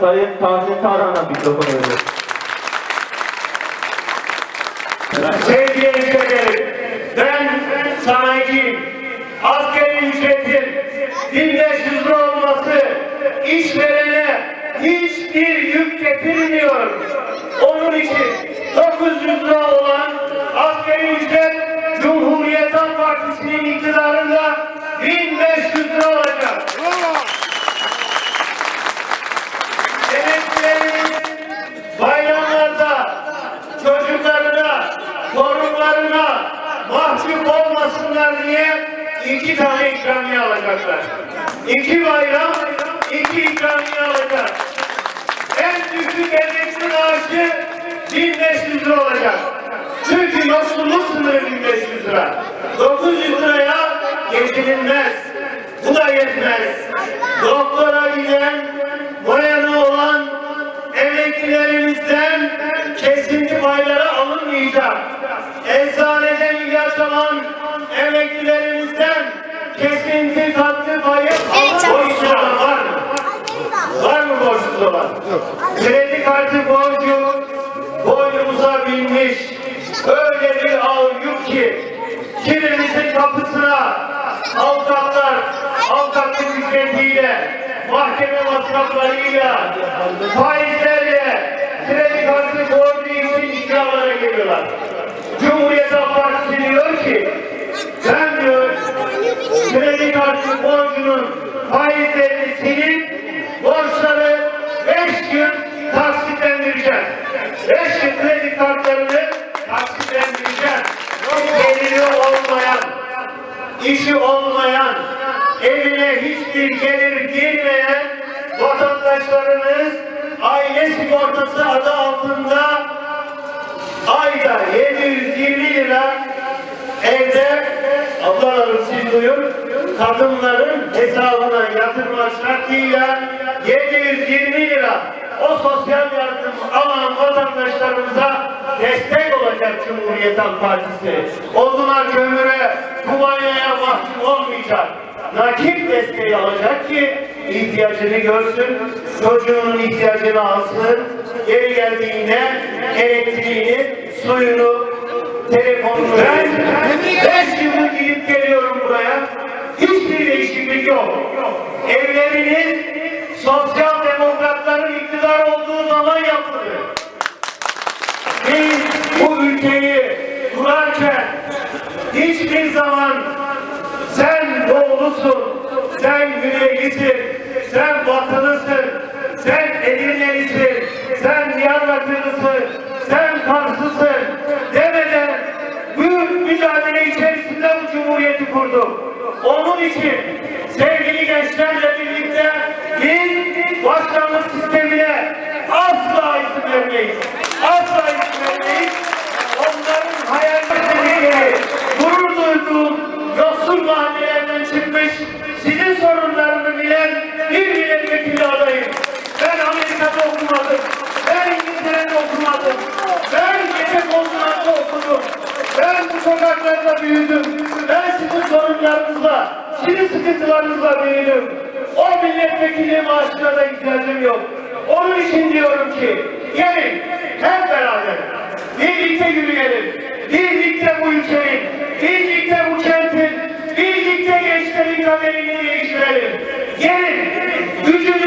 Sayın Tahsin Tarhan'a mikrofonu veriyorum. Sevgili hemşehrilerim, ben sanayiciyim. Askeri ücretin 1500 lira olması işverene hiçbir yük getirmiyor. Onun için mahcup olmasınlar diye iki tane ikramiye alacaklar. İki bayram, iki ikramiye alacak. En düşük emekli maaşı 1500 lira olacak. Çünkü yoksulluk sınırı 1500 lira. 900 liraya geçinilmez. Bu da yetmez. Doktora giden, boyanı olan emeklilerimizden kesinti payları alınmayacak. Eczaneden alan emeklilerimizden kesinti katkı payı borçlu olan var mı? Var mı borçsuz olan? Kredi kartı borcu boynumuza binmiş. Öyle bir ağır yük ki kiminizin kapısına avukatlar avukatlık ücretiyle mahkeme masraflarıyla faizlerle kredi kartı borcu için iddialara geliyorlar. Cumhuriyet Halk Partisi diyor ki ben diyor kredi kartı borcunun faizlerini silip borçları beş gün taksitlendireceğim. Beş gün kredi kartlarını taksitlendireceğim. Geliri olmayan, işi olmayan, evine hiçbir gelir girmeyen vatandaşlarımız aile sigortası adı altında ayda 720 lira evde ablalarım siz duyun kadınların hesabına yatırma şartıyla 720 lira o sosyal yardım alan vatandaşlarımıza destek olacak Cumhuriyet Halk Partisi. Oduna, kömüre, kumanyaya mahkum olmayacak. Nakit desteği alacak ki ihtiyacını görsün, çocuğunun ihtiyacını alsın, geri geldiğinde elektriğini, suyunu, telefonunu... Ben beş yıldır gidip geliyorum buraya. Hiçbir değişiklik yok. Evleriniz sosyal demokratların iktidar olduğu zaman yapıldı. Biz bu ülkeyi kurarken hiçbir zaman sen doğulusun, sen güneylisin, sen batılısın, sen Edirnelisin, sen Diyarbakırlısın, sen Karslısın cumhuriyeti kurduk. Onun için sevgili gençlerle birlikte biz başkanlık sistemine asla izin vermeyiz. Asla izin vermeyiz. Onların hayalleri, gurur duyduğum yoksul mahallelerden çıkmış, sizin sorunlarını Sokaklarda büyüdüm. Ben sizin sorunlarınızla, sizin sıkıntılarınızla büyüdüm. O milletvekili maaşına da ihtiyacım yok. Onun için diyorum ki, gelin hep beraber birlikte yürüyelim. Birlikte bu ülkenin, birlikte bu kentin, birlikte gençlerin kaderini değiştirelim. Gelin, gücümüze